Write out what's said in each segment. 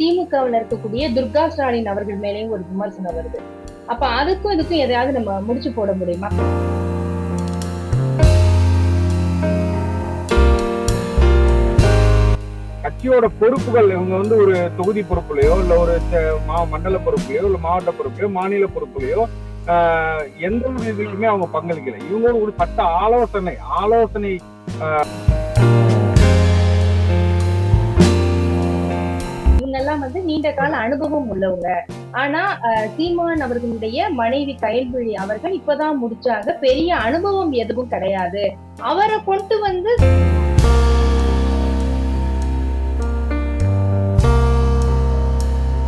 திமுகவில் இருக்கக்கூடிய துர்கா ஸ்டாலின் அவர்கள் மேலேயும் ஒரு விமர்சனம் வருது. அப்ப அதுக்கும் இதுக்கும் எதையாவது நம்ம முடிச்சு போட முடியுமா? கட்சியோட பொறுப்புகள் இவங்க வந்து ஒரு தொகுதி பொறுப்புலையோ இல்ல ஒரு மா- மண்டல பொறுப்புலையோ இல்ல மாவட்ட பொறுப்புலையோ மாநில பொறுப்புலையோ ஆஹ், எந்த ஒரு இதுலயுமே அவங்க பங்களிக்கல. இவங்க ஒரு சட்ட ஆலோசனை ஆலோசனை இவங்க எல்லாம் வந்து நீண்ட கால அனுபவம் உள்ளவங்க. ஆனா அஹ், சீமான் அவர்களுடைய மனைவி கயல்விழி அவர்கள் இப்பதான் முடிச்சாங்க. பெரிய அனுபவம் எதுவும் கிடையாது. அவரை கொண்டு வந்து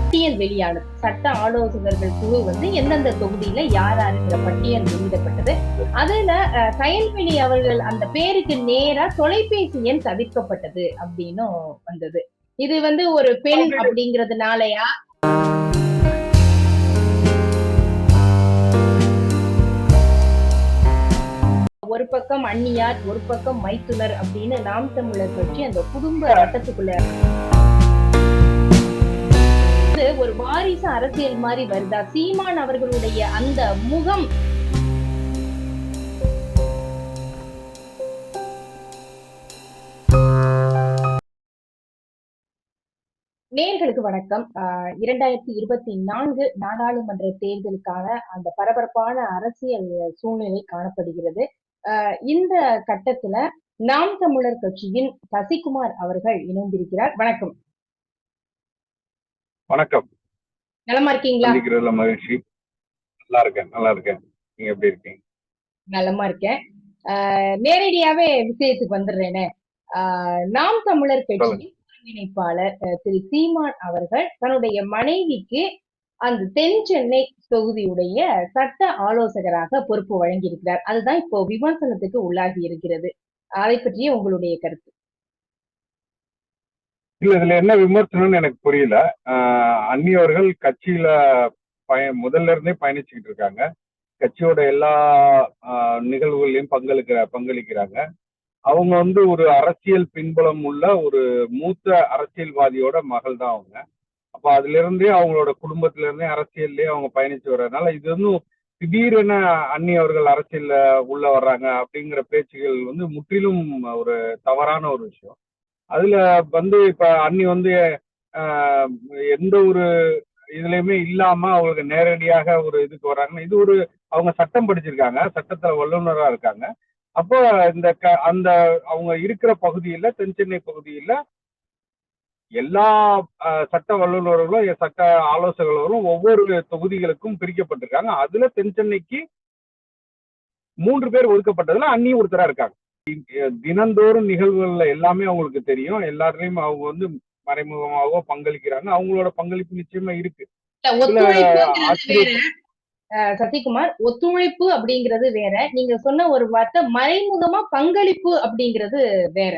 பட்டியல் வெளியானது சட்ட ஆலோசகர்கள் குழு வந்து எந்தெந்த தொகுதியில யார் யாருங்கிற பட்டியல் வெளியிடப்பட்டது. அதுல அஹ், கயல்விழி அவர்கள் அந்த பேருக்கு நேரா தொலைபேசி எண் தவிர்க்கப்பட்டது அப்படின்னும் வந்தது. இது வந்து ஒரு பெண் அப்படிங்கறதுனாலயா? ஒரு பக்கம் அந்நியார் ஒரு பக்கம் மைத்துனர் அப்படின்னு நாம் தமிழர் கட்சி அந்த குடும்ப வட்டத்துக்குள்ள ஒரு வாரிசு அரசியல் மாதிரி வருதா? சீமான் அவர்களுடைய அந்த முகம் நேர்களுக்கு வணக்கம். இரண்டாயிரத்தி இருபத்தி நான்கு நாடாளுமன்ற தேர்தலுக்கான அந்த பரபரப்பான அரசியல் சூழ்நிலை காணப்படுகிறது. இந்த கட்டத்துல நாம் தமிழர் கட்சியின் சசிகுமார் அவர்கள் இணைந்திருக்கிறார். வணக்கம். வணக்கம். நலமா இருக்கீங்களா? மகிழ்ச்சி. நல்லா இருக்கேன் நல்லா இருக்கேன். நீங்க எப்படி இருக்கீங்க? நலமா இருக்கேன். நேரடியாவே விஷயத்துக்கு வந்துடுறேனே. நாம் தமிழர் கட்சியின் ஒருங்கிணைப்பாளர் திரு சீமான் அவர்கள் தன்னுடைய மனைவிக்கு அந்த தென் சென்னை தொகுதியுடைய சட்ட ஆலோசகராக பொறுப்பு வழங்கியிருக்கிறார். அதுதான் இப்போ விமர்சனத்துக்கு உள்ளாகி இருக்கிறது. அதை பற்றிய உங்களுடைய கருத்து? இல்ல இதுல என்ன விமர்சனம்னு எனக்கு புரியல. ஆஹ் கட்சியில பய முதல்ல இருந்தே பயணிச்சுக்கிட்டு இருக்காங்க. கட்சியோட எல்லா ஆஹ் நிகழ்வுகளையும் பங்களிக்கிற பங்களிக்கிறாங்க. அவங்க வந்து ஒரு அரசியல் பின்புலம் உள்ள ஒரு மூத்த அரசியல்வாதியோட மகள் தான் அவங்க. அப்ப அதுல இருந்தே அவங்களோட குடும்பத்துல இருந்தே அரசியல்லே அவங்க பயணிச்சு வர்றதுனால இது வந்து திடீரென அன்னி அவர்கள் அரசியல்ல உள்ள வர்றாங்க அப்படிங்கிற பேச்சுகள் வந்து முற்றிலும் ஒரு தவறான ஒரு விஷயம். அதுல வந்து இப்ப அன்னி வந்து ஆஹ், எந்த ஒரு இதுலயுமே இல்லாம அவங்களுக்கு நேரடியாக ஒரு இதுக்கு வர்றாங்கன்னா இது ஒரு அவங்க சட்டம் படிச்சிருக்காங்க. சட்டத்துல வல்லுநரா இருக்காங்க. அப்போ இந்த அந்த அவங்க இருக்கிற பகுதியில தென் சென்னை பகுதியில எல்லா சட்ட வல்லுநர்களும் சட்ட ஆலோசகர்களும் ஒவ்வொரு தொகுதிகளுக்கும் பிரிக்கப்பட்டிருக்காங்க. அதுல தென் சென்னைக்கு மூன்று பேர் ஒதுக்கப்பட்டதுல அன்னி ஒருத்தரா இருக்காங்க. தினந்தோறும் நிகழ்வுகள்ல எல்லாமே அவங்களுக்கு தெரியும். எல்லாத்துலயும் அவங்க வந்து மறைமுகமாகவோ பங்களிக்கிறாங்க. அவங்களோட பங்களிப்பு நிச்சயமா இருக்கு. சசிகுமார் ஒத்துழைப்பு அப்படிங்கிறது வேற. நீங்க சொன்ன ஒரு வார்த்தை மறைமுகமா பங்களிப்பு அப்படிங்கிறது வேற.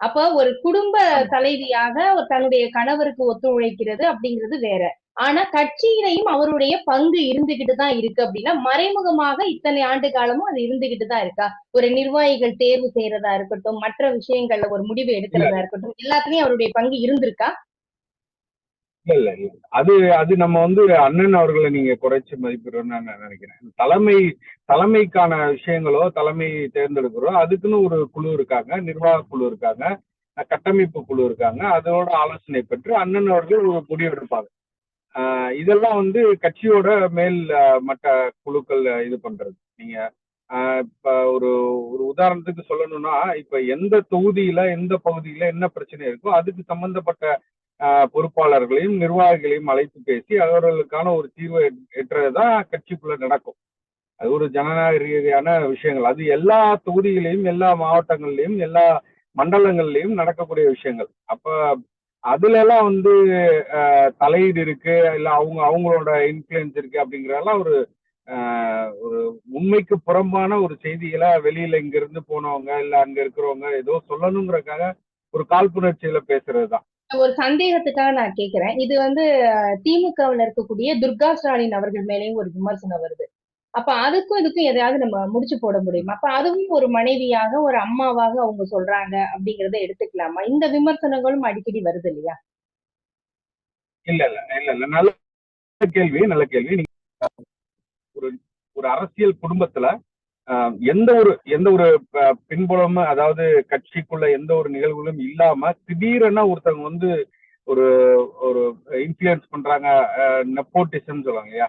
அப்ப ஒரு குடும்ப தலைவியாக தன்னுடைய கணவருக்கு ஒத்துழைக்கிறது அப்படிங்கிறது வேற. ஆனா கட்சியிலையும் அவருடைய பங்கு இருந்துகிட்டு தான் இருக்கு அப்படின்னா மறைமுகமாக இத்தனை ஆண்டு காலமும் அது இருந்துகிட்டு தான் இருக்கா? ஒரு நிர்வாகிகள் தேர்வு செய்யறதா இருக்கட்டும் மற்ற விஷயங்கள்ல ஒரு முடிவு எடுக்கிறதா இருக்கட்டும் எல்லாத்துலயும் அவருடைய பங்கு இருந்திருக்கா? இல்ல இல்ல அது அது நம்ம வந்து அண்ணன் அவர்களை நீங்க குறைச்சு மதிப்பிடுறோம்னு நான் நினைக்கிறேன். தலைமை தலைமைக்கான விஷயங்களோ தலைமை தேர்ந்தெடுக்கிறோம் அதுக்குன்னு ஒரு குழு இருக்காங்க நிர்வாக குழு இருக்காங்க கட்டமைப்பு குழு இருக்காங்க. அதோட ஆலோசனை பெற்று அண்ணன் அவர்கள் ஒரு முடிவெடுப்பாங்க ஆஹ் இதெல்லாம் வந்து கட்சியோட மேல் மட்ட குழுக்கள் இது பண்றது. நீங்க ஆஹ், இப்ப ஒரு ஒரு உதாரணத்துக்கு சொல்லணும்னா இப்ப எந்த தொகுதியில எந்த பகுதியில என்ன பிரச்சனை இருக்கோ அதுக்கு சம்பந்தப்பட்ட பொறுப்பாளர்களையும் நிர்வாகிகளையும் அழைத்து பேசி அவர்களுக்கான ஒரு தீர்வை எட்டுறதுதான் கட்சிக்குள்ள நடக்கும். அது ஒரு ஜனநாயக ரீதியான விஷயங்கள். அது எல்லா தொகுதிகளையும் எல்லா மாவட்டங்கள்லையும் எல்லா மண்டலங்கள்லையும் நடக்கக்கூடிய விஷயங்கள். அப்ப அதுல எல்லாம் வந்து ஆஹ், தலையீடு இருக்கு இல்ல அவங்க அவங்களோட இன்ஃபுளுன்ஸ் இருக்கு அப்படிங்கறதெல்லாம் ஒரு ஒரு உண்மைக்கு புறம்பான ஒரு செய்திகளை வெளியில இங்க இருந்து போனவங்க இல்ல அங்க இருக்கிறவங்க ஏதோ சொல்லணுங்கிறக்காக ஒரு காழ்ப்புணர்ச்சியில பேசுறதுதான். ஒரு சந்தேகத்துக்காக நான் கேக்குறேன். இது வந்து திமுகவில் இருக்கக்கூடிய துர்கா ஸ்டாலின் அவர்கள் மேலேயும் ஒரு விமர்சனம் வருது. அப்ப அதுக்கும் இதுக்கும் எதையாவது நம்ம முடிச்சு போட முடியுமா? அப்ப அதுவும் ஒரு மனைவியாக ஒரு அம்மாவாக அவங்க சொல்றாங்க அப்படிங்கறத எடுத்துக்கலாமா? இந்த விமர்சனங்களும் அடிக்கடி வருது இல்லையா? இல்ல இல்ல இல்ல இல்ல. நல்ல கேள்வி நல்ல கேள்வி. ஒரு ஒரு அரசியல் குடும்பத்துல எந்த ஒரு எந்த ஒரு ப- அதாவது கட்சிக்குள்ள எந்த ஒரு நிகழ்வுகளும் இல்லாம திடீரென ஒருத்தவங்க வந்து ஒரு ஒரு இன்ஃபுளுயன்ஸ் பண்றாங்க நெப்போட்டிசம் சொல்லுவாங்க இல்லையா?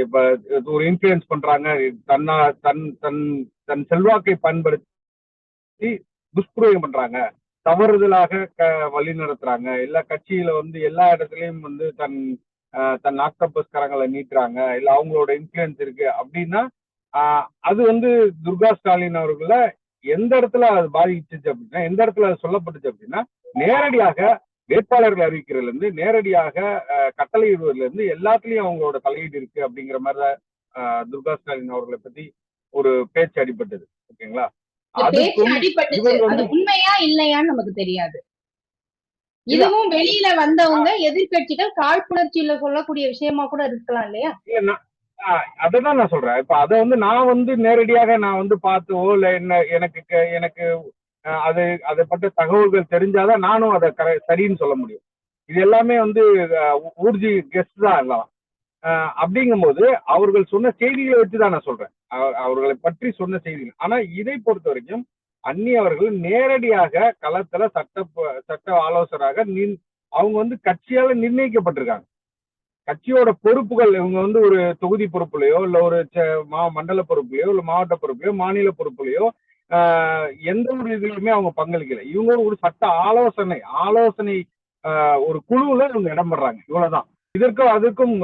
இப்ப இது ஒரு இன்ஃபுளுயன்ஸ் பண்றாங்க தன்னா தன் தன் தன் செல்வாக்கை பயன்படுத்தி துஷ்பிரயோகம் பண்றாங்க தவறுதலாக க- வழி நடத்துறாங்க எல்லா கட்சியில வந்து எல்லா இடத்துலயும் வந்து தன் தன் ஆக்டபஸ்காரங்களை நீட்டுறாங்க இல்ல அவங்களோட இன்ஃபுளுயன்ஸ் இருக்கு அப்படின்னா அது வந்து துர்கா ஸ்டாலின் அவர்கள எந்த இடத்துல அது பாதிச்சிச்சு அப்படின்னா எந்த இடத்துல அது சொல்லப்பட்டுச்சு அப்படின்னா நேரடியாக வேட்பாளர்கள் அறிவிக்கிறதுல இருந்து நேரடியாக ஆஹ் கட்டளையிடுவதுல இருந்து எல்லாத்துலயும் அவங்களோட தலையீடு இருக்கு அப்படிங்கிற மாதிரி துர்கா ஸ்டாலின் அவர்களை பத்தி ஒரு பேச்சு அடிபட்டது. ஓகேங்களா? உண்மையா இல்லையான்னு நமக்கு தெரியாது. இதுவும் வெளியில வந்தவங்க எதிர்க்கட்சிகள் காழ்ப்புணர்ச்சியில சொல்லக்கூடிய விஷயமா கூட இருக்கலாம் இல்லையா? அதான் நான் நான் சொல்றேன். இப்ப அதை வந்து நான் வந்து நேரடியாக நான் வந்து பார்த்தோ இல்ல என்ன எனக்கு க- எனக்கு அது அதை பற்றிய தகவல்கள் தெரிஞ்சாதான் நானும் அதை கர- சரின்னு சொல்ல முடியும். இது எல்லாமே வந்து ஊர்ஜி கெஸ்ட் தான் எல்லாம். ஆஹ் அப்படிங்கும்போது அவர்கள் சொன்ன செய்திகளை வச்சு தான் நான் சொல்றேன். அவ- அவர்களை பற்றி சொன்ன செய்திகள். ஆனா இதை பொறுத்த வரைக்கும் அன்னி அவர்கள் நேரடியாக களத்துல சட்ட சட்ட ஆலோசகராக நின்- அவங்க வந்து கட்சியால நிர்ணயிக்கப்பட்டிருக்காங்க. கட்சியோட பொறுப்புகள் இவங்க வந்து ஒரு தொகுதி பொறுப்புலையோ இல்ல ஒரு மா- மண்டல பொறுப்புலையோ இல்ல மாவட்ட பொறுப்புலையோ மாநில பொறுப்புலையோ ஆஹ் எந்த ஒரு இதுலயுமே அவங்க பங்களிக்கல. இவங்க ஒரு சட்ட ஆலோசனை ஆலோசனை ஆஹ் ஒரு குழுவுல இவங்க இடம் பெறாங்க. இவ்வளவுதான். இதற்கும் அதுக்கும்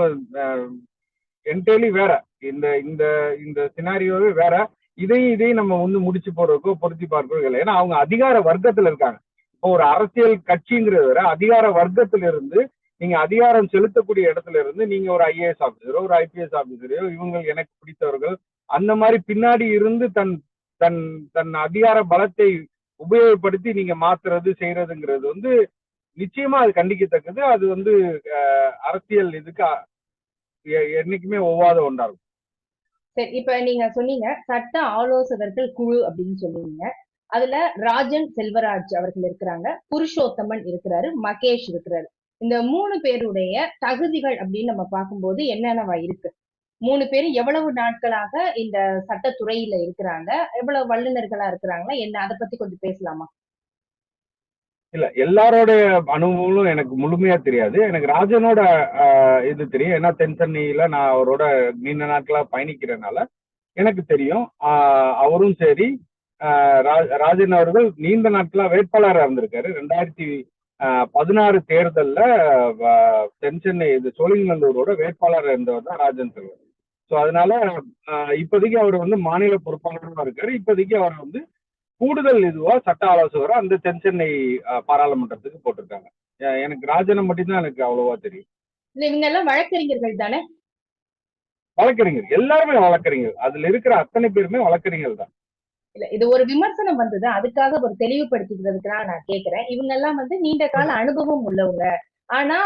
என்டேலி வேற. இந்த இந்த இந்த சினாரியோவே வேற. இதையும் இதையும் நம்ம வந்து முடிச்சு போறதுக்கோ பொருத்தி பார்க்கறதோ இல்லை. ஏன்னா அவங்க அதிகார வர்க்கத்துல இருக்காங்க. இப்போ ஒரு அரசியல் கட்சிங்கிறது வேற. அதிகார வர்க்கத்துல இருந்து நீங்க அதிகாரம் செலுத்தக்கூடிய இடத்துல இருந்து நீங்க ஒரு ஐஏஎஸ் ஆபீசரோ ஒரு ஐபிஎஸ் ஆபீசரையோ இவங்க எனக்கு பிடித்தவர்கள் அந்த மாதிரி பின்னாடி இருந்து தன் தன் தன் அதிகார பலத்தை உபயோகப்படுத்தி நீங்க மாத்துறது செய்யறதுங்கிறது வந்து நிச்சயமா அது கண்டிக்கத்தக்கது. அது வந்து அரசியல் இதுக்கு என்னைக்குமே ஒவ்வாத ஒன்றா இருக்கும். சரி இப்ப நீங்க சொன்னீங்க சட்ட ஆலோசகர்கள் குழு அப்படின்னு சொன்னீங்க அதுல ராஜன் செல்வராஜ் அவர்கள் இருக்கிறாங்க புருஷோத்தமன் இருக்கிறாரு மகேஷ் இருக்கிறாரு. இந்த மூணு பேருடைய தகுதிகள் அப்படின்னு நம்ம பார்க்கும்போது என்னென்னவா இருக்கு? மூணு பேர் எவ்வளவு நாட்களாக இந்த சட்டத்துறையில இருக்கிறாங்க? எவ்வளவு வல்லுநர்களா இருக்கிறாங்களா என்ன? அதை பத்தி கொஞ்சம் பேசலாமா? இல்ல எல்லாரோட அனுபவங்களும் எனக்கு முழுமையா தெரியாது. எனக்கு ராஜனோட இது தெரியும். ஏன்னா தென் சென்னையில நான் அவரோட நீண்ட நாட்களா பயணிக்கிறதுனால எனக்கு தெரியும். ஆஹ், அவரும் சரி. ஆஹ், ராஜன் அவர்கள் நீண்ட நாட்களா வேட்பாளராக இருந்திருக்காரு. ரெண்டாயிரத்தி பதினாறு தேர்தல்ல ஆஹ், தென் சென்னை இது சோழிங்கநல்லூரோட வேட்பாளராக இருந்தவர் தான் ராஜன் செல்வர் ஸோ அதனால இப்போதைக்கு அவர் வந்து மாநில பொறுப்பாளராக இருக்காரு. இப்போதைக்கு அவர் வந்து கூடுதல் இதுவா சட்ட ஆலோசகரா அந்த தென் சென்னை அஹ், பாராளுமன்றத்துக்கு போட்டிருக்காங்க. எனக்கு ராஜனை மட்டும்தான் எனக்கு அவ்வளவா தெரியும். இவங்க எல்லாம் வழக்கறிஞர்கள் தானே? வழக்கறிஞர். எல்லாருமே வழக்கறிஞர். அதுல இருக்கிற அத்தனை பேருமே வழக்கறிஞர் தான். இல்ல இது ஒரு விமர்சனம் வந்தது. அதுக்காக ஒரு தெளிவுபடுத்திக்கிறதுக்காக நான் கேக்குறேன். இவங்க எல்லாம் வந்து நீண்ட கால அனுபவம் உள்ளவங்க. ஆனா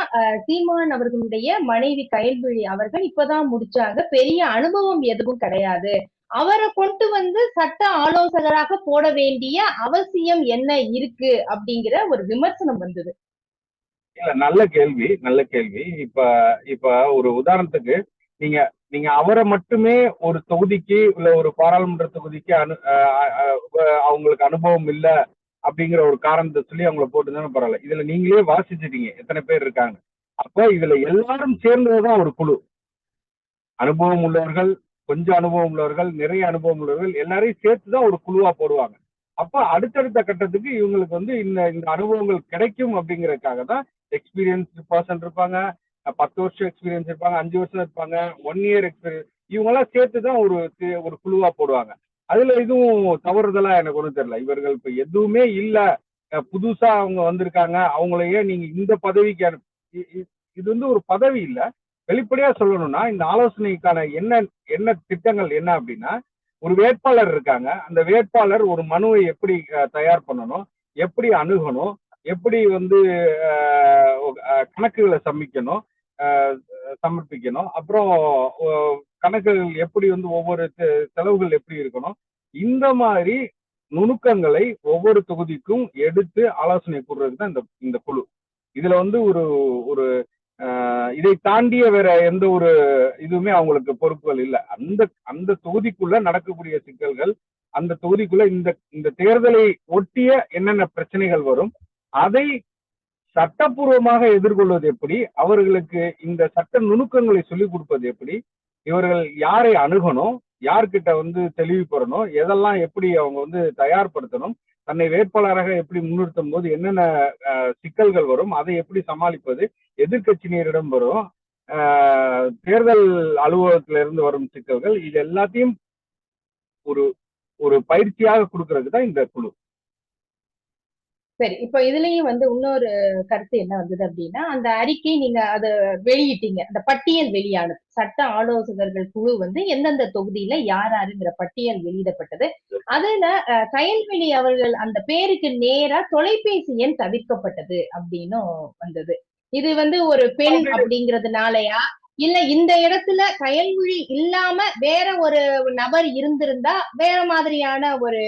சீமான் அவர்களுடைய மனைவி கயல்விழி அவர்கள் இப்பதான் முடிச்சாங்க. பெரிய அனுபவம் எதுவும் கிடையாது. அவரை கொண்டு வந்து சட்ட ஆலோசகராக போட வேண்டிய அவசியம் என்ன இருக்கு அப்படிங்கிற ஒரு விமர்சனம் வந்தது. இல்ல நல்ல கேள்வி நல்ல கேள்வி. இப்ப இப்ப ஒரு உதாரணத்துக்கு நீங்க நீங்க அவரை மட்டுமே ஒரு தொகுதிக்கு இல்ல ஒரு பாராளுமன்ற தொகுதிக்கு அனு அஹ் அவங்களுக்கு அனுபவம் இல்ல அப்படிங்கிற ஒரு காரணத்தை சொல்லி அவங்கள போட்டுதானே பரவாயில்ல. இதுல நீங்களே வாசிச்சிட்டீங்க. எத்தனை பேர் இருக்காங்க. அப்போ இதுல எல்லாரும் சேர்ந்ததுதான் ஒரு குழு. அனுபவம் உள்ளவர்கள் கொஞ்சம் அனுபவம் உள்ளவர்கள் நிறைய அனுபவம் உள்ளவர்கள் எல்லாரையும் சேர்த்துதான் ஒரு குழுவா போடுவாங்க. அப்ப அடுத்தடுத்த கட்டத்துக்கு இவங்களுக்கு வந்து இந்த இந்த அனுபவங்கள் கிடைக்கும் அப்படிங்கறதுக்காக தான் எக்ஸ்பீரியன்ஸ் பர்சன் இருப்பாங்க. பத்து வருஷம் எக்ஸ்பீரியன்ஸ் இருப்பாங்க அஞ்சு வருஷம் இருப்பாங்க ஒன் இயர் எக்ஸ்பீரியன்ஸ் இவங்கெல்லாம் சேர்த்து தான் ஒரு ஒரு குழுவா போடுவாங்க. அதுல எதுவும் தவறுதெல்லாம் எனக்கு ஒன்றும் தெரியல. இவர்கள் இப்ப எதுவுமே இல்லை. புதுசா அவங்க வந்திருக்காங்க. அவங்களையே நீங்க இந்த பதவிக்கு இது வந்து ஒரு பதவி இல்லை. வெளிப்படையா சொல்லணும்னா இந்த ஆலோசனைக்கான என்ன என்ன திட்டங்கள் என்ன அப்படின்னா ஒரு வேட்பாளர் இருக்காங்க. அந்த வேட்பாளர் ஒரு மனுவை எப்படி தயார் பண்ணணும் எப்படி அணுகணும் எப்படி வந்து கணக்குகளை சமைக்கணும் சமர்ப்பிக்கணும். அப்புறம் கணக்குகள் எப்படி வந்து ஒவ்வொரு செ- செலவுகள் எப்படி இருக்கணும்? இந்த மாதிரி நுணுக்கங்களை ஒவ்வொரு தொகுதிக்கும் எடுத்து ஆலோசனை கூடுறது தான் இந்த இந்த குழு. இதுல வந்து ஒரு ஒரு ஆஹ், இதை தாண்டிய வேற எந்த ஒரு இதுவுமே அவங்களுக்கு பொறுப்புகள் இல்லை. அந்த அந்த தொகுதிக்குள்ள நடக்கக்கூடிய சிக்கல்கள் அந்த தொகுதிக்குள்ள இந்த இந்த தேர்தலை ஒட்டிய என்னென்ன பிரச்சனைகள் வரும் அதை சட்டப்பூர்வமாக எதிர்கொள்வது எப்படி? அவர்களுக்கு இந்த சட்ட நுணுக்கங்களை சொல்லிக் கொடுப்பது எப்படி? இவர்கள் யாரை அணுகணும்? யார்கிட்ட வந்து தெளிவு பெறணும் எதெல்லாம் எப்படி அவங்க வந்து தயார்படுத்தணும்? தன்னை வேட்பாளராக எப்படி முன்னிறுத்தும் போது என்னென்ன அஹ், சிக்கல்கள் வரும்? அதை எப்படி சமாளிப்பது? எதிர்க்கட்சியினரிடம் வரும். தேர்தல் அலுவலகத்தில இருந்து வரும் சிக்கல்கள் இது எல்லாத்தையும் ஒரு ஒரு பயிற்சியாக கொடுக்கறதுக்கு தான் இந்த குழு. சரி இப்ப இதுலயும் வந்து இன்னொரு கருத்து என்ன வந்தது அப்படின்னா அந்த அறிக்கை நீங்க அதை வெளியிட்டீங்க. அந்த பட்டியல் வெளியானது. சட்ட ஆலோசகர்கள் குழு வந்து எந்தெந்த தொகுதியில யார் யாருங்கிற பட்டியல் வெளியிடப்பட்டது. அதுல கயல்விழி அவர்கள் அந்த பேருக்கு நேரா தொலைபேசி எண் தவிர்க்கப்பட்டது அப்படின்னும் வந்தது. இது வந்து ஒரு பெண் அப்படிங்கறதுனாலயா? இல்ல இந்த இடத்துல கயல்விழி இல்லாம வேற ஒரு நபர் இருந்திருந்தா வேற மாதிரியான ஒரு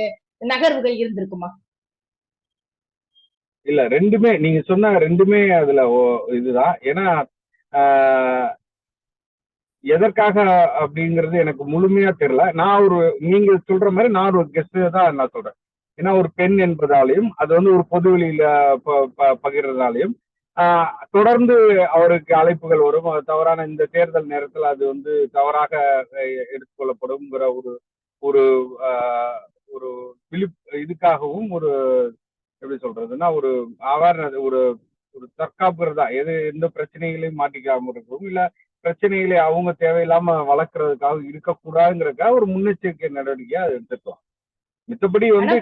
நகர்வுகள் இருந்திருக்குமா? இல்ல ரெண்டுமே நீங்க சொன்ன ரெண்டுமே அதுல இதுதான். ஏன்னா ஆஹ், எதற்காக அப்படிங்கிறது எனக்கு முழுமையா தெரியல. நான் ஒரு நீங்க சொல்ற மாதிரி நான் ஒரு கெஸ்ட் தான் நான் சொல்றேன். ஏன்னா ஒரு பெண் என்பதாலையும் அது வந்து ஒரு பொது வெளியில ப- ப- பகிர்றதாலையும் ஆஹ், தொடர்ந்து அவருக்கு அழைப்புகள் வரும். அது தவறான இந்த தேர்தல் நேரத்தில் அது வந்து தவறாக எடுத்துக்கொள்ளப்படும்ங்கிற ஒரு ஒரு ஆஹ், ஒரு விழிப் இதுக்காகவும் ஒரு எப்படி சொல்றதுன்னா ஒரு அவேர்னஸ் ஒரு ஒரு தற்காப்புறதா எது எந்த பிரச்சனைகளையும் மாட்டிக்காம இருக்கவும் இல்ல பிரச்சனைகளை அவங்க தேவையில்லாம வளர்க்கறதுக்காக இருக்கக்கூடாதுங்கிறதுக்காக ஒரு முன்னெச்சரிக்கை நடவடிக்கையா அது எடுத்துக்கலாம். மித்தபடி வந்து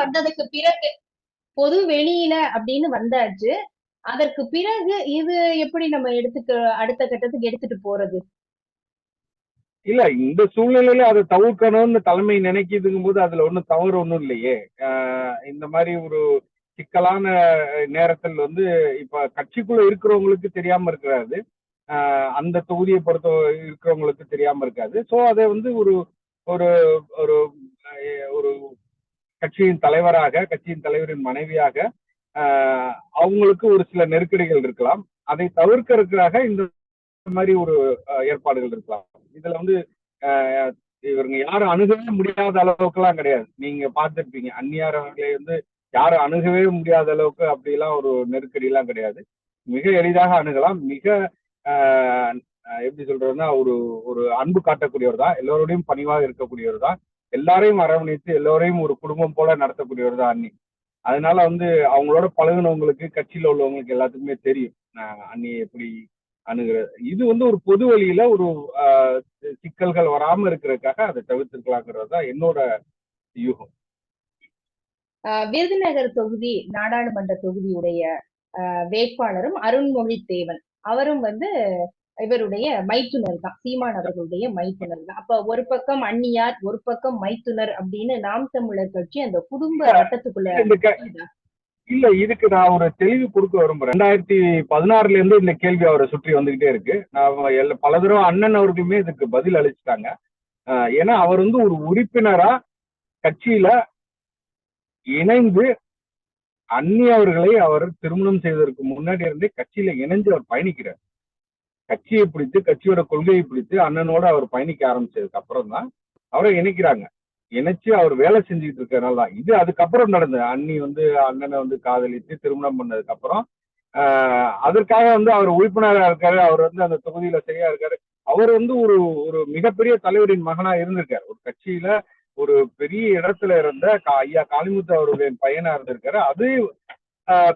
வந்ததுக்கு பிறகு பொது வெளியில அப்படின்னு வந்தாச்சு அதற்கு பிறகு இது எப்படி நம்ம எடுத்துக்க அடுத்த கட்டத்துக்கு எடுத்துட்டு போறது? இல்ல இந்த சூழ்நிலையில அதை தவிர்க்கணும்னு தலைமை நினைக்குதுங்கும் போது அதுல ஒண்ணும் தவறு ஒண்ணும் இல்லையே. ஆஹ் இந்த மாதிரி ஒரு சிக்கலான நேரத்தில் வந்து இப்ப கட்சிக்குள்ள இருக்கிறவங்களுக்கு தெரியாம இருக்கிறாரு. ஆஹ் அந்த தொகுதியை பொறுத்த இருக்கிறவங்களுக்கு தெரியாம இருக்காது சோ அதை வந்து ஒரு ஒரு ஒரு ஒரு கட்சியின் தலைவராக கட்சியின் தலைவரின் மனைவியாக அவங்களுக்கு ஒரு சில நெருக்கடிகள் இருக்கலாம். அதை தவிர்க்கிறதுக்காக இந்த மாதிரி ஒரு அஹ், ஏற்பாடுகள் இருக்கலாம். இதுல வந்து ஆஹ், இவருங்க யாரும் அணுகவே முடியாத அளவுக்குலாம் கிடையாது. நீங்க பார்த்துருப்பீங்க. அந்நியார் அவர்களை வந்து யாரும் அணுகவே முடியாத அளவுக்கு அப்படிலாம் ஒரு நெருக்கடி எல்லாம் கிடையாது. மிக எளிதாக அணுகலாம். மிக எப்படி சொல்றதுன்னா ஒரு ஒரு அன்பு காட்டக்கூடியவர் தான். எல்லோரோடையும் பணிவாக இருக்கக்கூடியவர் தான். எல்லாரையும் அரவணைத்து எல்லோரையும் ஒரு குடும்பம் போல நடத்தக்கூடியவர் தான் அண்ணி அதனால வந்து அவங்களோட பழகுனவங்களுக்கு கட்சியில் உள்ளவங்களுக்கு எல்லாத்துக்குமே தெரியும். ஆஹ், எப்படி அணுகிறது இது வந்து ஒரு பொது வழியில ஒரு சிக்கல்கள் வராம இருக்கிறதுக்காக அதை தவிர்த்திருக்கலாங்கிறது தான் என்னோட யூகம். விருதுநகர் தொகுதி நாடாளுமன்ற தொகுதியுடைய வேட்பாளரும் அருண்மொழி தேவன் அவரும் வந்து இவருடைய மைத்துனர் தான். சீமான் அவர்களுடைய மைத்துனர் தான். அப்ப ஒரு பக்கம் அந்நியார் ஒரு பக்கம் மைத்துனர் அப்படின்னு நாம் தமிழர் கட்சி அந்த குடும்ப வட்டத்துக்குள்ள இல்ல இதுக்கு நான் ஒரு தெளிவு கொடுக்க விரும்புறேன். ரெண்டாயிரத்தி பதினாறுல இருந்து இந்த கேள்வி அவரை சுற்றி வந்துகிட்டே இருக்கு. நான் பல தடவை அண்ணன் அவர்களுமே இதுக்கு பதில் அளிச்சுட்டாங்க. ஏன்னா அவர் வந்து ஒரு உறுப்பினரா கட்சியில இணைந்து அன்னி அவர்களை அவர் திருமணம் செய்வதற்கு முன்னாடி இருந்தே கட்சியில இணைந்து அவர் பயணிக்கிறார். கட்சியை பிடித்து கட்சியோட கொள்கையை பிடித்து அண்ணனோட அவர் பயணிக்க ஆரம்பிச்சதுக்கு அப்புறம் தான் அவரை இணைக்கிறாங்க. இணைச்சு அவர் வேலை செஞ்சுட்டு இருக்கிறனால தான். இது அதுக்கப்புறம் நடந்தது அண்ணி வந்து அண்ணனை வந்து காதலித்து திருமணம் பண்ணதுக்கு அப்புறம் ஆஹ் அதற்காக வந்து அவர் உறுப்பினராக இருக்காரு. அவர் வந்து அந்த தொகுதியில சரியா இருக்காரு. அவர் வந்து ஒரு ஒரு மிகப்பெரிய தலைவரின் மகனா இருந்திருக்காரு. ஒரு கட்சியில ஒரு பெரிய இடத்துல இருந்த கா- ஐயா காளிமுத்து அவருடைய பையனா இருந்திருக்காரு. அது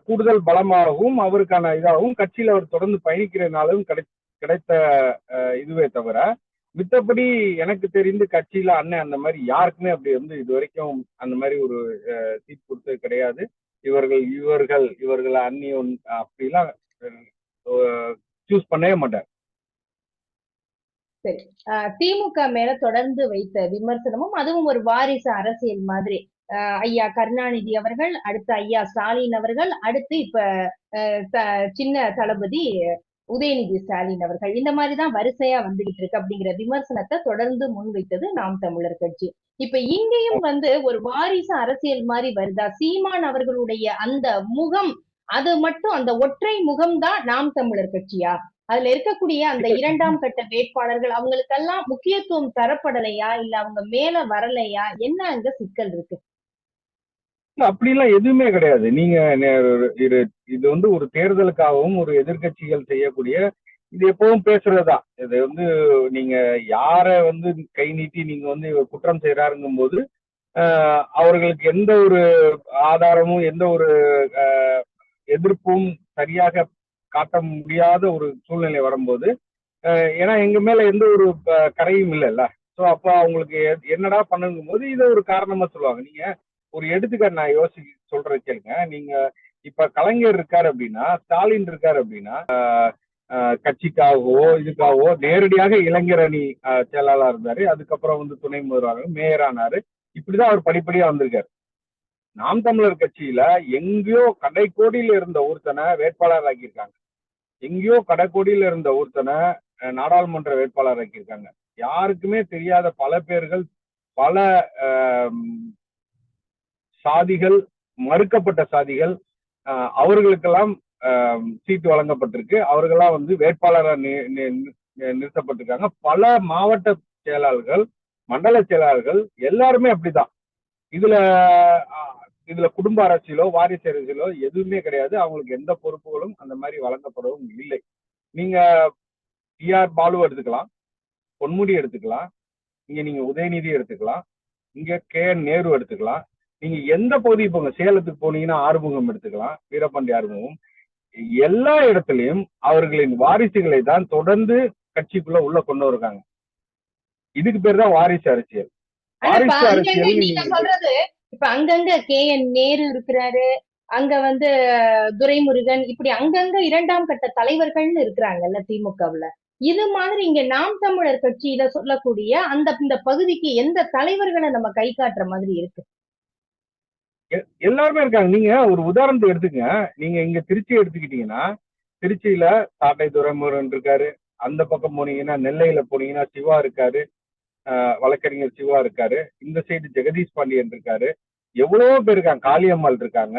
கூடுதல் பலமாகவும் அவருக்கான இதாகவும் கட்சியில அவர் தொடர்ந்து பயணிக்கிறனாலும் கிடை கிடைத்த இதுவே தவிர மித்தபடி எனக்கு தெரிந்து கட்சியில அண்ணன் அந்த மாதிரி யாருக்குமே அப்படி வந்து இது வரைக்கும் அந்த மாதிரி ஒரு சீட் கொடுத்தது கிடையாது. இவர்கள் இவர்கள் இவர்கள் அண்ணி ஒன்- அப்படிலாம் சூஸ் பண்ணவே மாட்டார். சரி. திமுக மேல தொடர்ந்து வைத்த விமர்சனமும் அதுவும் ஒரு வாரிசு அரசியல் மாதிரி. ஐயா கருணாநிதி அவர்கள் அடுத்து ஐயா ஸ்டாலின் அவர்கள் அடுத்து இப்ப சின்ன தளபதி உதயநிதி ஸ்டாலின் அவர்கள். இந்த மாதிரிதான் வரிசையா வந்துகிட்டு இருக்கு அப்படிங்கிற விமர்சனத்தை தொடர்ந்து முன்வைத்தது நாம் தமிழர் கட்சி. இப்ப இங்கேயும் வந்து ஒரு வாரிசு அரசியல் மாதிரி வருதா? சீமான் அவர்களுடைய அந்த முகம் அது மட்டும் அந்த ஒற்றை முகம்தான் நாம் தமிழர் கட்சியா? அதுல இருக்கக்கூடிய அந்த இரண்டாம் கட்ட வேட்பாளர்கள் அவங்களுக்கெல்லாம் முக்கியத்துவம் தரப்படலையா? இல்ல அவங்க மேல வரலையா? என்ன அங்க சிக்கல் இருக்கு? அப்படிலாம் எதுவுமே கிடையாது. நீங்க இது இது வந்து ஒரு தேர்தலுக்காகவும் ஒரு எதிர்க்கட்சிகள் செய்யக்கூடிய இது எப்பவும் பேசுறதுதான். இது வந்து நீங்க யார வந்து கை நீட்டி நீங்க வந்து இவர் குற்றம் செய்யறாருங்கும் போது அவர்களுக்கு எந்த ஒரு ஆதாரமும் எந்த ஒரு எதிர்ப்பும் சரியாக காட்ட முடியாத ஒரு சூழ்நிலை வரும்போது ஏன்னா எங்க மேல எந்த ஒரு கரையும் இல்லைல்ல. ஸோ அப்போ அவங்களுக்கு எ- என்னடா பண்ணுங்கும் போது இதை ஒரு காரணமா சொல்லுவாங்க. நீங்க ஒரு எடுத்துக்காட்டு நான் யோசி சொல்ற கேளுங்க. நீங்க இப்ப கலைஞர் இருக்காரு அப்படின்னா ஸ்டாலின் இருக்காரு அப்படின்னா ஆஹ், ஆஹ், கட்சிக்காகவோ இதுக்காகவோ நேரடியாக இளைஞர் அணி ஆஹ், செயலாளர் இருந்தாரு. அதுக்கப்புறம் வந்து துணை முதல்வராக மேயர் ஆனாரு இப்படிதான் அவர் படிப்படியா வந்திருக்காரு. நாம் தமிழர் கட்சியில எங்கேயோ கடைக்கோடியில இருந்த ஒருத்தனை வேட்பாளர் ஆக்கியிருக்காங்க. எங்கேயோ கடைக்கோடியில இருந்த ஒருத்தனை நாடாளுமன்ற வேட்பாளர் ஆக்கியிருக்காங்க. யாருக்குமே தெரியாத பல பேர்கள் பல சாதிகள் மறுக்கப்பட்ட சாதிகள் அவர்களுக்கெல்லாம் சீட்டு வழங்கப்பட்டிருக்கு. அவர்களாம் வந்து வேட்பாளராக நி- நிறுத்தப்பட்டிருக்காங்க. பல மாவட்ட செயலாளர்கள் மண்டல செயலாளர்கள் எல்லாருமே அப்படிதான். இதுல இதுல குடும்ப அரசியலோ வாரிசு அரசியலோ எதுவுமே கிடையாது. அவங்களுக்கு எந்த பொறுப்புகளும் அந்த மாதிரி வழங்கப்படவும் இல்லை. நீங்க டிஆர் பாலு எடுத்துக்கலாம். பொன்முடி எடுத்துக்கலாம். இங்க நீங்க உதயநிதி எடுத்துக்கலாம். இங்க கே என் நேரு எடுத்துக்கலாம். நீங்க எந்த பகுதி போங்க சேலத்துக்கு போனீங்கன்னா ஆறுமுகம் எடுத்துக்கலாம் வீரபாண்டி ஆறுமுகம். எல்லா இடத்துலயும் அவர்களின் வாரிசுகளை தான் தொடர்ந்து கட்சிக்குள்ள உள்ள கொண்டு வருவாங்க இதுக்கு பேர் தான் வாரிசு அரசியல். வாரிசு அரசியல் சொல்றது இப்ப அங்கங்க கே என் நேரு இருக்கிறாரு அங்க வந்து துரைமுருகன் இப்படி அங்கங்க இரண்டாம் கட்ட தலைவர்கள்னு இருக்கிறாங்கல்ல திமுகவுல. இது மாதிரி இங்க நாம் தமிழர் கட்சியில சொல்லக்கூடிய அந்த இந்த பகுதிக்கு எந்த தலைவர்களை நம்ம கை காட்டுற மாதிரி இருக்கு? எல்லாருமே இருக்காங்க. நீங்க ஒரு உதாரணத்தை எடுத்துக்கங்க நீங்க இங்க திருச்சி எடுத்துக்கிட்டீங்கன்னா திருச்சியில சாட்டை துரைமுருகன் இருக்காரு. அந்த பக்கம் போனீங்கன்னா நெல்லையில போனீங்கன்னா சிவா இருக்காரு. ஆஹ் வழக்கறிஞர் சிவா இருக்காரு. இந்த சைடு ஜெகதீஷ் பாண்டியன் இருக்காரு. எவ்வளவோ பேர் இருக்காங்க. காளியம்மாள் இருக்காங்க.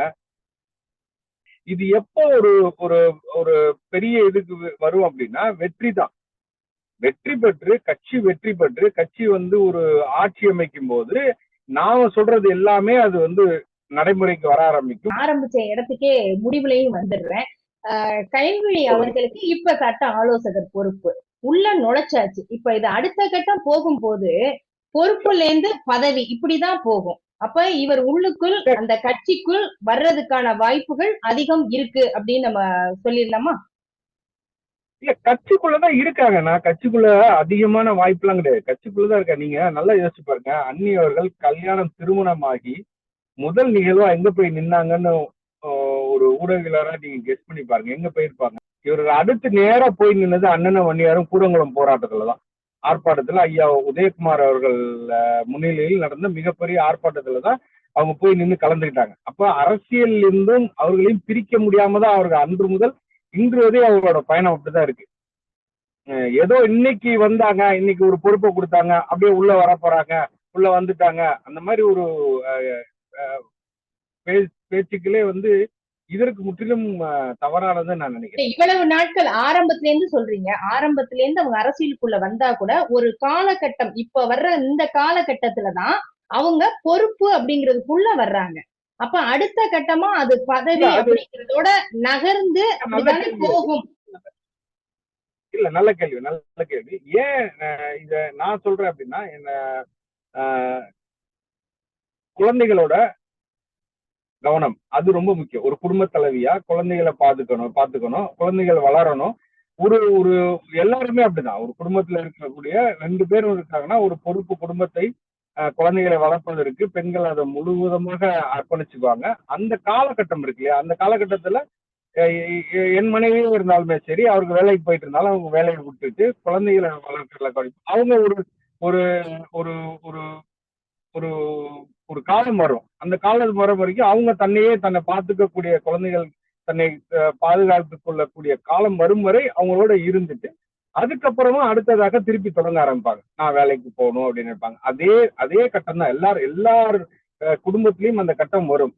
இது எப்போ ஒரு ஒரு ஒரு பெரிய இதுக்கு வரும் அப்படின்னா வெற்றி தான். வெற்றி பெற்று கட்சி வெற்றி பெற்று கட்சி வந்து ஒரு ஆட்சி அமைக்கும் போது நாம சொல்றது எல்லாமே அது வந்து நடைமுறைக்கு வர ஆரம்பிக்கும். ஆரம்பிச்ச இடத்துக்கே முடிவுலையும் வந்துடுறேன். கயல்விழி அவர்களுக்கு இப்ப சட்ட ஆலோசகர் பொறுப்பு. உள்ள நுழைச்சாச்சு. இப்ப இது அடுத்த கட்டம் போகும்போது பொறுப்புல இருந்து பதவி இப்படிதான் போகும். அப்ப இவர் உள்ளுக்குள் அந்த கட்சிக்குள் வர்றதுக்கான வாய்ப்புகள் அதிகம் இருக்கு அப்படின்னு நம்ம சொல்லிடலாமா? இல்ல கட்சிக்குள்ளதான் இருக்காங்க. நான் கட்சிக்குள்ள அதிகமான வாய்ப்புலாம் கிடையாது. கட்சிக்குள்ளதான் இருக்கா நீங்க நல்லா யோசிச்சு பாருங்க. அன்னி அவர்கள் கல்யாணம் திருமணமாகி முதல் நிகழ்வா எங்க போய் நின்னாங்கன்னு ஒரு ஊடகவியலாளரா நீங்க கெஸ் பண்ணி பாருங்க. எங்க போயிருப்பாங்க? இவர்கள் அடுத்து நேரா போய் நின்னது அண்ணன வன்னியாரும் கூடங்குளம் போராட்டத்துல தான். ஆர்ப்பாட்டத்துல ஐயா உதயகுமார் அவர்கள் முன்னிலையில் நடந்த மிகப்பெரிய ஆர்ப்பாட்டத்துல தான் அவங்க போய் நின்று கலந்துக்கிட்டாங்க. அப்ப அரசியல் இருந்தும் அவர்களையும் பிரிக்க முடியாம தான் அவர்கள் அன்று முதல் இன்று வரை அவங்களோட பயணம் அப்படிதான் இருக்கு. அஹ் ஏதோ இன்னைக்கு வந்தாங்க இன்னைக்கு ஒரு பொறுப்பை கொடுத்தாங்க அப்படியே உள்ள வர போறாங்க உள்ள வந்துட்டாங்க அந்த மாதிரி ஒரு அஹ், பேச்சுக்களே வந்து இதற்கு முற்றிலும் தவறானதுன்னு நான் நினைக்கிறேன். இவ்வளவு நாட்கள் ஆரம்பத்துல இருந்து சொல்றீங்க. ஆரம்பத்துல இருந்து அவங்க அரசியலுக்குள்ள வந்தா கூட ஒரு காலகட்டம் இப்ப வர்ற இந்த காலகட்டத்துலதான் அவங்க பொறுப்பு அப்படிங்கிறதுக்குள்ள வர்றாங்க. அப்ப அடுத்த கட்டமா அது பதவி அப்படிங்கிறதோட நகர்ந்து. போகும். இல்ல நல்ல கேள்வி நல்ல கேள்வி. ஏன் இத நான் சொல்றேன் அப்படின்னா என்ன குழந்தைகளோட கவனம் அது ரொம்ப முக்கியம். ஒரு குடும்ப தலைவியா குழந்தைகளை பாத்துக்கணும் பாத்துக்கணும் குழந்தைகள் வளரணும். ஒரு ஒரு எல்லாருமே அப்படிதான். ஒரு குடும்பத்துல இருக்கக்கூடிய ரெண்டு பேரும் இருக்காங்கன்னா ஒரு பொறுப்பு குடும்பத்தை குழந்தைகளை வளர்ப்பதற்கு பெண்கள் அதை முழுவதுமாக அர்ப்பணிச்சுக்குவாங்க. அந்த காலகட்டம் இருக்கு இல்லையா? அந்த காலகட்டத்துல என் மனைவியே இருந்தாலுமே சரி அவருக்கு வேலைக்கு போயிட்டு இருந்தாலும் அவங்க வேலையை விட்டுட்டு குழந்தைகளை வளர்க்கறதுல அவங்க ஒரு ஒரு ஒரு ஒரு ஒரு ஒரு காலம் வரும். அந்த காலம் வர வரைக்கும் அவங்க தன்னையே தன்னை பார்த்துக்கக்கூடிய குழந்தைகள் தன்னை பாதுகாத்து கொள்ளக்கூடிய காலம் வரும் வரை அவங்களோட இருந்துட்டு அதுக்கப்புறமா அடுத்ததாக திருப்பி தொடங்க ஆரம்பிப்பாங்க. நான் வேலைக்கு போகணும் அப்படின்னு நினைப்பாங்க. அதே அதே கட்டம் தான். எல்லாரும் எல்லார் அஹ், குடும்பத்திலயும் அந்த கட்டம் வரும்.